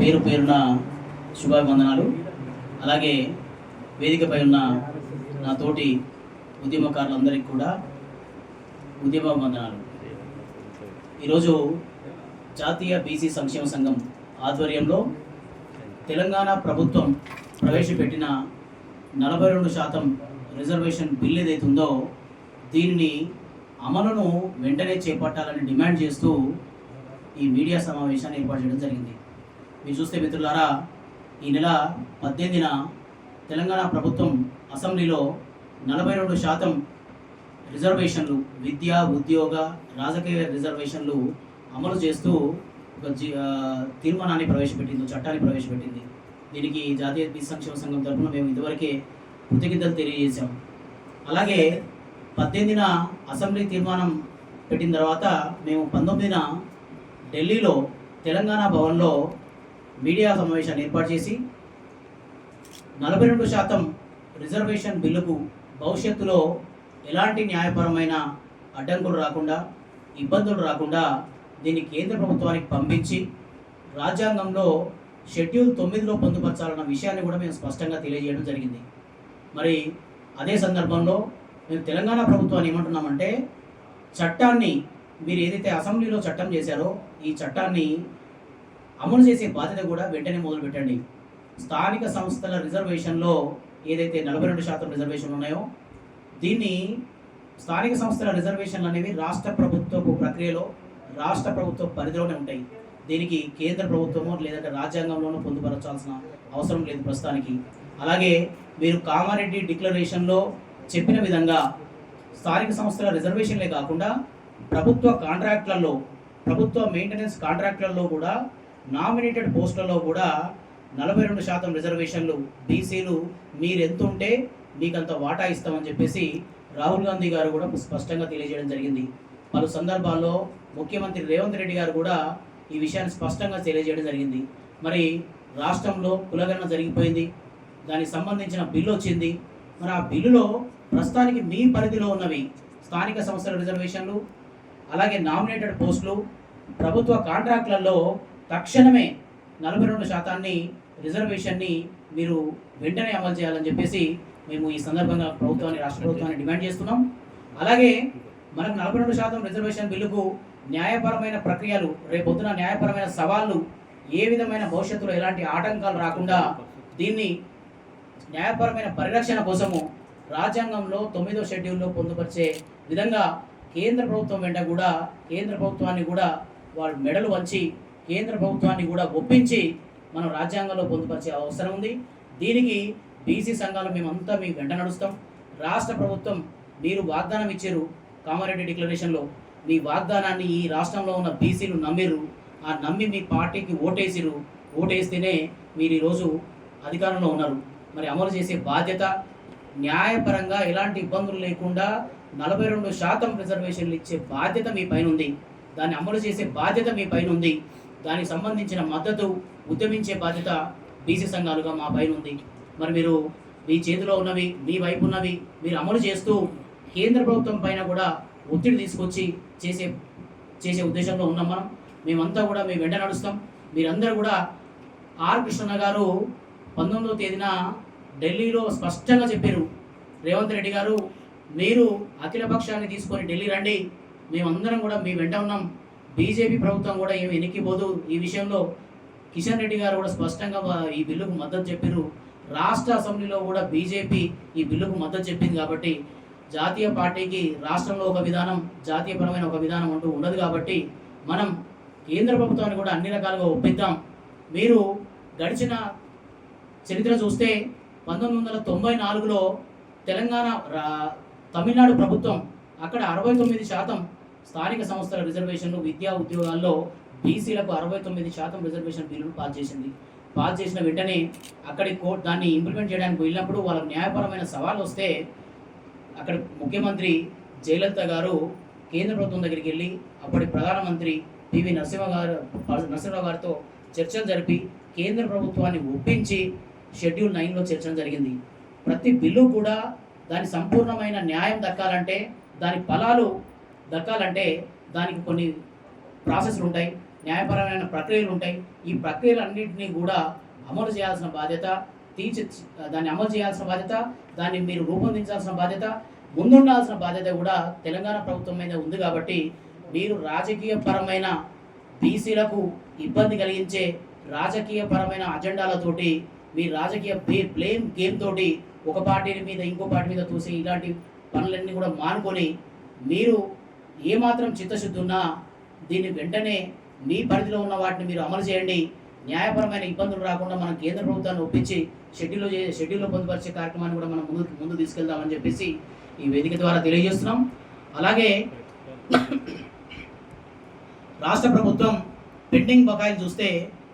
పేరు పేరున శుభాభివందనాలు. అలాగే వేదికపై ఉన్న నా తోటి ఉద్యమకారులందరికీ కూడా ఉద్యమాభివందనాలు ఈరోజు జాతీయ బీసీ సంక్షేమ సంఘం ఆధ్వర్యంలో తెలంగాణ ప్రభుత్వం ప్రవేశపెట్టిన నలభై రెండు శాతం రిజర్వేషన్ బిల్ ఏదైతే ఉందో దీనిని అమలును వెంటనే చేపట్టాలని డిమాండ్ చేస్తూ ఈ మీడియా సమావేశాన్ని ఏర్పాటు చేయడం జరిగింది. మీరు చూస్తే మిత్రులారా ఈ నెల పద్దెనిమిదిన తెలంగాణ ప్రభుత్వం అసెంబ్లీలో నలభై రెండు శాతం రిజర్వేషన్లు విద్య ఉద్యోగ రాజకీయ రిజర్వేషన్లు అమలు చేస్తూ ఒక జీ తీర్మానాన్ని ప్రవేశపెట్టింది చట్టాన్ని ప్రవేశపెట్టింది. దీనికి జాతీయ బీసీ సంక్షేమ సంఘం తరఫున మేము ఇదివరకే కృతజ్ఞతలు తెలియజేశాం అలాగే పద్దెనిమిదిన అసెంబ్లీ తీర్మానం పెట్టిన తర్వాత మేము పంతొమ్మిదిన ఢిల్లీలో తెలంగాణ భవన్లో మీడియా సమావేశాన్ని ఏర్పాటు చేసి నలభై రెండు శాతం రిజర్వేషన్ బిల్లుకు భవిష్యత్తులో ఎలాంటి న్యాయపరమైన అడ్డంకులు రాకుండా ఇబ్బందులు రాకుండా దీన్ని కేంద్ర ప్రభుత్వానికి పంపించి రాజ్యాంగంలో షెడ్యూల్ తొమ్మిదిలో పొందుపరచాలన్న విషయాన్ని కూడా మేము స్పష్టంగా తెలియజేయడం జరిగింది. మరి అదే సందర్భంలో మేము తెలంగాణ ప్రభుత్వాన్ని ఏమంటున్నామంటే చట్టాన్ని మీరు ఏదైతే అసెంబ్లీలో చట్టం చేశారో ఈ చట్టాన్ని అమలు చేసే బాధ్యత కూడా వెంటనే మొదలు పెట్టండి. స్థానిక సంస్థల రిజర్వేషన్లో ఏదైతే నలభై రెండు శాతం రిజర్వేషన్లు ఉన్నాయో దీన్ని స్థానిక సంస్థల రిజర్వేషన్లు అనేవి రాష్ట్ర ప్రభుత్వపు ప్రక్రియలో రాష్ట్ర ప్రభుత్వ పరిధిలోనే ఉంటాయి. దీనికి కేంద్ర ప్రభుత్వమో లేదంటే రాజ్యాంగంలోనూ పొందుపరచాల్సిన అవసరం లేదు ప్రస్తుతానికి. అలాగే మీరు కామారెడ్డి డిక్లరేషన్లో చెప్పిన విధంగా స్థానిక సంస్థల రిజర్వేషన్లే కాకుండా ప్రభుత్వ కాంట్రాక్ట్లలో ప్రభుత్వ మెయింటెనెన్స్ కాంట్రాక్ట్లలో కూడా నామినేటెడ్ పోస్టులలో కూడా నలభై రెండు శాతం రిజర్వేషన్లు బీసీలు మీరు ఉంటే మీకు అంత వాటా ఇస్తామని చెప్పేసి రాహుల్ గాంధీ గారు కూడా స్పష్టంగా తెలియజేయడం జరిగింది. పలు సందర్భాల్లో ముఖ్యమంత్రి రేవంత్ రెడ్డి గారు కూడా ఈ విషయాన్ని స్పష్టంగా తెలియజేయడం జరిగింది. మరి రాష్ట్రంలో కులగణన జరిగిపోయింది. దానికి సంబంధించిన బిల్లు వచ్చింది. మరి ఆ బిల్లులో ప్రస్తుతానికి మీ పరిధిలో ఉన్నవి స్థానిక సంస్థల రిజర్వేషన్లు అలాగే నామినేటెడ్ పోస్టులు ప్రభుత్వ కాంట్రాక్ట్లలో తక్షణమే నలభై రెండు శాతాన్ని రిజర్వేషన్ని మీరు వెంటనే అమలు చేయాలని చెప్పేసి మేము ఈ సందర్భంగా ప్రభుత్వాన్ని రాష్ట్ర ప్రభుత్వాన్ని డిమాండ్ చేస్తున్నాం. అలాగే మనకు నలభై రెండు శాతం రిజర్వేషన్ బిల్లుకు న్యాయపరమైన ప్రక్రియలు రేపొద్దున న్యాయపరమైన సవాళ్ళు ఏ విధమైన భవిష్యత్తులో ఎలాంటి ఆటంకాలు రాకుండా దీన్ని న్యాయపరమైన పరిరక్షణ కోసము రాజ్యాంగంలో తొమ్మిదో షెడ్యూల్లో పొందుపరిచే విధంగా కేంద్ర ప్రభుత్వం వెంట కూడా కేంద్ర ప్రభుత్వాన్ని కూడా వాళ్ళు మెడలు వంచి కేంద్ర ప్రభుత్వాన్ని కూడా ఒప్పించి మనం రాజ్యాంగంలో పొందుపరిచే అవసరం ఉంది. దీనికి బీసీ సంఘాలు మేమంతా మీ వెంట నడుస్తాం. రాష్ట్ర ప్రభుత్వం మీరు వాగ్దానం ఇచ్చారు కామారెడ్డి డిక్లరేషన్లో. మీ వాగ్దానాన్ని ఈ రాష్ట్రంలో ఉన్న బీసీలు నమ్మిరు ఆ నమ్మి మీ పార్టీకి ఓటేసిరు ఓటేస్తేనే మీరు ఈరోజు అధికారంలో ఉన్నారు. మరి అమలు చేసే బాధ్యత న్యాయపరంగా ఎలాంటి ఇబ్బందులు లేకుండా నలభై రెండు శాతం రిజర్వేషన్లు ఇచ్చే బాధ్యత మీ పైన ఉంది. దాన్ని అమలు చేసే బాధ్యత మీ పైన ఉంది. దానికి సంబంధించిన మద్దతు ఉద్యమించే బాధ్యత బీసీ సంఘాలుగా మా పైన ఉంది. మరి మీరు మీ చేతిలో ఉన్నవి మీ వైపు ఉన్నవి మీరు అమలు చేస్తూ కేంద్ర ప్రభుత్వం పైన కూడా ఒత్తిడి తీసుకొచ్చి చేసే చేసే ఉద్దేశంలో ఉన్నాం మనం. మేమంతా కూడా మేము వెంట నడుస్తాం. మీరందరూ కూడా ఆర్ కృష్ణ గారు పంతొమ్మిదవ తేదీన ఢిల్లీలో స్పష్టంగా చెప్పారు. రేవంత్ రెడ్డి గారు మీరు అఖిల పక్షాన్ని తీసుకొని ఢిల్లీ రండి. మేమందరం కూడా మీ వెంట ఉన్నాం. బీజేపీ ప్రభుత్వం కూడా ఏమి వెనక్కిపోదు. ఈ విషయంలో కిషన్ రెడ్డి గారు కూడా స్పష్టంగా ఈ బిల్లుకు మద్దతు చెప్పారు రాష్ట్ర అసెంబ్లీలో కూడా బీజేపీ ఈ బిల్లుకు మద్దతు చెప్పింది కాబట్టి జాతీయ పార్టీకి రాష్ట్రంలో ఒక విధానం జాతీయపరమైన ఒక విధానం అంటూ ఉండదు కాబట్టి మనం కేంద్ర ప్రభుత్వాన్ని కూడా అన్ని రకాలుగా ఒప్పిద్దాం. మీరు గడిచిన చరిత్ర చూస్తే పంతొమ్మిది వందల తొంభై నాలుగులో తెలంగాణ రా- తమిళనాడు ప్రభుత్వం అక్కడ అరవై తొమ్మిది శాతం స్థానిక సంస్థల రిజర్వేషన్లు విద్యా ఉద్యోగాల్లో బీసీలకు అరవై తొమ్మిది శాతం రిజర్వేషన్ బిల్లును పాస్ చేసింది. పాస్ చేసిన వెంటనే అక్కడి కోర్టు దాన్ని ఇంప్లిమెంట్ చేయడానికి వెళ్ళినప్పుడు వాళ్ళకు న్యాయపరమైన సవాళ్ళు వస్తే అక్కడ ముఖ్యమంత్రి జయలలిత గారు కేంద్ర ప్రభుత్వం దగ్గరికి వెళ్ళి అప్పటి ప్రధానమంత్రి పివి నరసింహ గారు నరసింహరావు గారితో చర్చలు జరిపి కేంద్ర ప్రభుత్వాన్ని ఒప్పించి షెడ్యూల్ నైన్లో చర్చలు జరిగింది. ప్రతి బిల్లు కూడా దాని సంపూర్ణమైన న్యాయం దక్కాలంటే దాని ఫలాలు దక్కాలంటే దానికి కొన్ని ప్రాసెస్లు ఉంటాయి న్యాయపరమైన ప్రక్రియలు ఉంటాయి. ఈ ప్రక్రియలన్నింటినీ కూడా అమలు చేయాల్సిన బాధ్యత తీర్చి దాన్ని అమలు చేయాల్సిన బాధ్యత దాన్ని మీరు రూపొందించాల్సిన బాధ్యత ముందుండాల్సిన బాధ్యత కూడా తెలంగాణ ప్రభుత్వం మీద ఉంది కాబట్టి మీరు రాజకీయ పరమైన బీసీలకు ఇబ్బంది కలిగించే రాజకీయ పరమైన అజెండాలతోటి మీ రాజకీయ ప్లే ప్లేమ్ గేమ్ తోటి ఒక పార్టీ మీద ఇంకో పార్టీ మీద చూసి ఇలాంటి పనులన్నీ కూడా మానుకొని మీరు ఏమాత్రం చిత్తశుద్ధి ఉన్నా దీన్ని వెంటనే మీ పరిధిలో ఉన్న వాటిని మీరు అమలు చేయండి. న్యాయపరమైన ఇబ్బందులు రాకుండా మనం కేంద్ర ప్రభుత్వాన్ని ఒప్పించి షెడ్యూల్లో చే షెడ్యూల్లో పొందుపరిచే కార్యక్రమాన్ని కూడా మనం ముందు ముందు తీసుకెళ్దామని చెప్పేసి ఈ వేదిక ద్వారా తెలియజేస్తున్నాం. అలాగే రాష్ట్ర ప్రభుత్వం పెండింగ్ బకాయిలు చూస్తే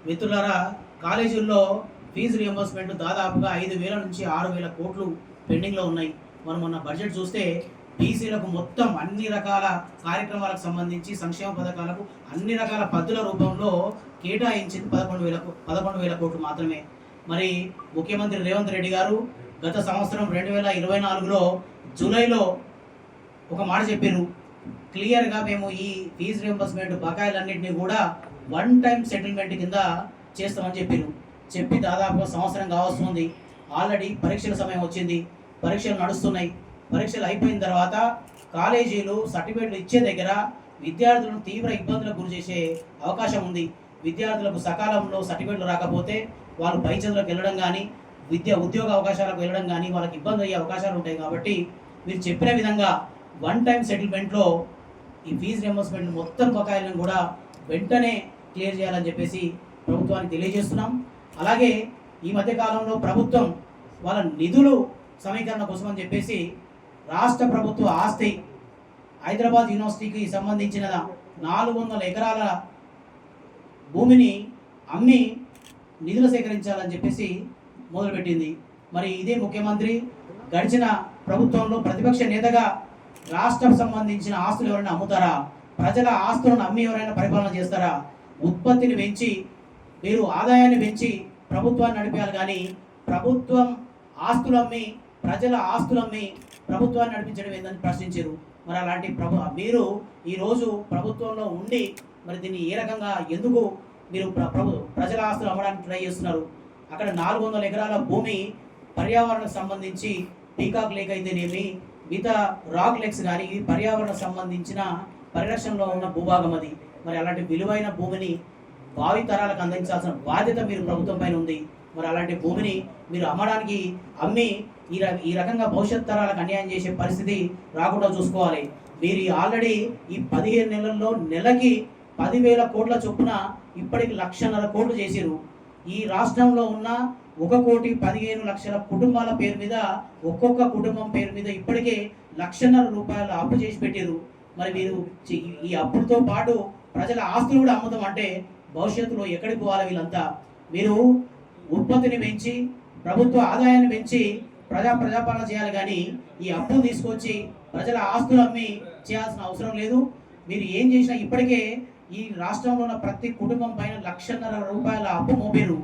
మిత్రులారా కాలేజీల్లో ఫీజు రియంబర్స్మెంట్ దాదాపుగా ఐదు వేల నుంచి ఆరు వేల కోట్లు పెండింగ్లో ఉన్నాయి. మనం మొన్న బడ్జెట్ చూస్తే బీసీలకు మొత్తం అన్ని రకాల కార్యక్రమాలకు సంబంధించి సంక్షేమ పథకాలకు అన్ని రకాల పద్ధతుల రూపంలో కేటాయించింది పదకొండు వేల పదకొండు వేల కోట్లు మాత్రమే. మరి ముఖ్యమంత్రి రేవంత్ రెడ్డి గారు గత సంవత్సరం రెండు వేల ఇరవై నాలుగులో జూలైలో ఒక మాట చెప్పారు. క్లియర్గా మేము ఈ ఫీజు రియంబర్స్మెంట్ బకాయిలన్నింటినీ కూడా వన్ టైం సెటిల్మెంట్ కింద చేస్తామని చెప్పారు. చెప్పి దాదాపుగా సంవత్సరం కావస్తుంది. ఆల్రెడీ పరీక్షల సమయం వచ్చింది. పరీక్షలు నడుస్తున్నాయి. పరీక్షలు అయిపోయిన తర్వాత కాలేజీలు సర్టిఫికేట్లు ఇచ్చే దగ్గర విద్యార్థులను తీవ్ర ఇబ్బందులకు గురి చేసే అవకాశం ఉంది. విద్యార్థులకు సకాలంలో సర్టిఫికేట్లు రాకపోతే వాళ్ళు పై చదువులకు వెళ్ళడం కానీ విద్య ఉద్యోగ అవకాశాలకు వెళ్ళడం కానీ వాళ్ళకి ఇబ్బంది అయ్యే అవకాశాలు ఉంటాయి కాబట్టి మీరు చెప్పిన విధంగా వన్ టైం సెటిల్మెంట్లో ఈ ఫీజు రియంబర్స్మెంట్ మొత్తం బకాయిలను కూడా వెంటనే క్లియర్ చేయాలని చెప్పేసి ప్రభుత్వానికి తెలియజేస్తున్నాం. అలాగే ఈ మధ్య కాలంలో ప్రభుత్వం వాళ్ళ నిధులు సమీకరణ కోసం అని చెప్పేసి రాష్ట్ర ప్రభుత్వ ఆస్తి హైదరాబాద్ యూనివర్సిటీకి సంబంధించిన నాలుగు వందల ఎకరాల భూమిని అమ్మి నిధులు సేకరించాలని చెప్పేసి మొదలుపెట్టింది. మరి ఇదే ముఖ్యమంత్రి గడిచిన ప్రభుత్వంలో ప్రతిపక్ష నేతగా రాష్ట్రం సంబంధించిన ఆస్తులు ఎవరైనా అమ్ముతారా? ప్రజల ఆస్తులను అమ్మి ఎవరైనా పరిపాలన చేస్తారా? ఉత్పత్తిని పెంచి మీరు ఆదాయాన్ని పెంచి ప్రభుత్వాన్ని నడిపేయాలి కానీ ప్రభుత్వం ఆస్తులు అమ్మి ప్రజల ఆస్తులు అమ్మి ప్రభుత్వాన్ని నడిపించడం ఏందని ప్రశ్నించారు. మరి అలాంటి ప్రభు మీరు ఈరోజు ప్రభుత్వంలో ఉండి మరి దీన్ని ఏ రకంగా ఎందుకు మీరు ప్రభు ప్రజల ఆస్తులు అమ్మడానికి ట్రై చేస్తున్నారు? అక్కడ నాలుగు వందల ఎకరాల భూమి పర్యావరణకు సంబంధించి పీకాక్ లేక్ అయితేనేమి మిగతా రాక్ లేక్స్ కానీ ఇవి పర్యావరణ సంబంధించిన పరిరక్షణలో ఉన్న భూభాగం అది. మరి అలాంటి విలువైన భూమిని భావి తరాలకు అందించాల్సిన బాధ్యత మీరు ప్రభుత్వం పైన ఉంది. మరి అలాంటి భూమిని మీరు అమ్మడానికి అమ్మి ఈ ర- ఈ రకంగా భవిష్యత్ తరాలకు అన్యాయం చేసే పరిస్థితి రాకుండా చూసుకోవాలి. మీరు ఆల్రెడీ ఈ పదిహేను నెలల్లో నెలకి పదివేల కోట్ల చొప్పున ఇప్పటికి లక్షన్నర కోట్లు చేసిరు ఈ రాష్ట్రంలో ఉన్న ఒక కోటి పదిహేను లక్షల కుటుంబాల పేరు మీద ఒక్కొక్క కుటుంబం పేరు మీద ఇప్పటికే లక్షన్నర రూపాయల అప్పు చేసి పెట్టారు మరి మీరు ఈ అప్పులతో పాటు ప్రజల ఆస్తులు కూడా అమ్ముతాం అంటే భవిష్యత్తులో ఎక్కడికి పోవాలి వీళ్ళంతా? మీరు ఉత్పత్తిని పెంచి ప్రభుత్వ ఆదాయాన్ని పెంచి ప్రజా ప్రజాపాలన చేయాలి కానీ ఈ అప్పులు తీసుకొచ్చి ప్రజల ఆస్తులు అమ్మి చేయాల్సిన అవసరం లేదు. మీరు ఏం చేసినా ఇప్పటికే ఈ రాష్ట్రంలో ఉన్న ప్రతి కుటుంబం పైన లక్షన్నర రూపాయల అప్పు మోపారు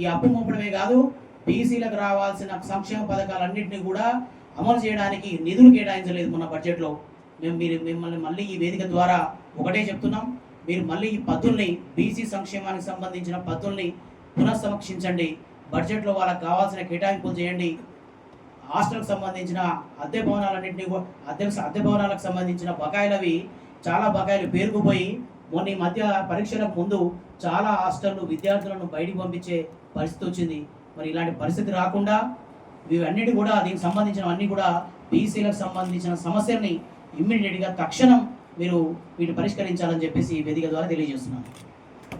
ఈ అప్పు మోపడమే కాదు బీసీలకు రావాల్సిన సంక్షేమ పథకాలన్నింటినీ కూడా అమలు చేయడానికి నిధులు కేటాయించలేదు మన బడ్జెట్లో. మేము మీరు మిమ్మల్ని మళ్ళీ ఈ వేదిక ద్వారా ఒకటే చెప్తున్నాం. మీరు మళ్ళీ ఈ పద్ధతుల్ని బీసీ సంక్షేమానికి సంబంధించిన పద్ధతుల్ని పునఃసమీక్షించండి. బడ్జెట్లో వాళ్ళకి కావాల్సిన కేటాయింపులు చేయండి. హాస్టల్కి సంబంధించిన అద్దె భవనాలన్నింటినీ అద్దె అద్దె భవనాలకు సంబంధించిన బకాయిలవి చాలా బకాయిలు పేరుకుపోయి మొన్న ఈ మధ్య పరీక్షలకు ముందు చాలా హాస్టళ్ళు విద్యార్థులను బయటికి పంపించే పరిస్థితి వచ్చింది. మరి ఇలాంటి పరిస్థితి రాకుండా ఇవన్నిటి కూడా దీనికి సంబంధించిన అన్ని కూడా బీసీలకు సంబంధించిన సమస్యల్ని ఇమ్మీడియట్గా తక్షణం మీరు వీటిని పరిష్కరించాలని చెప్పేసి ఈ వేదిక ద్వారా తెలియజేస్తున్నాను.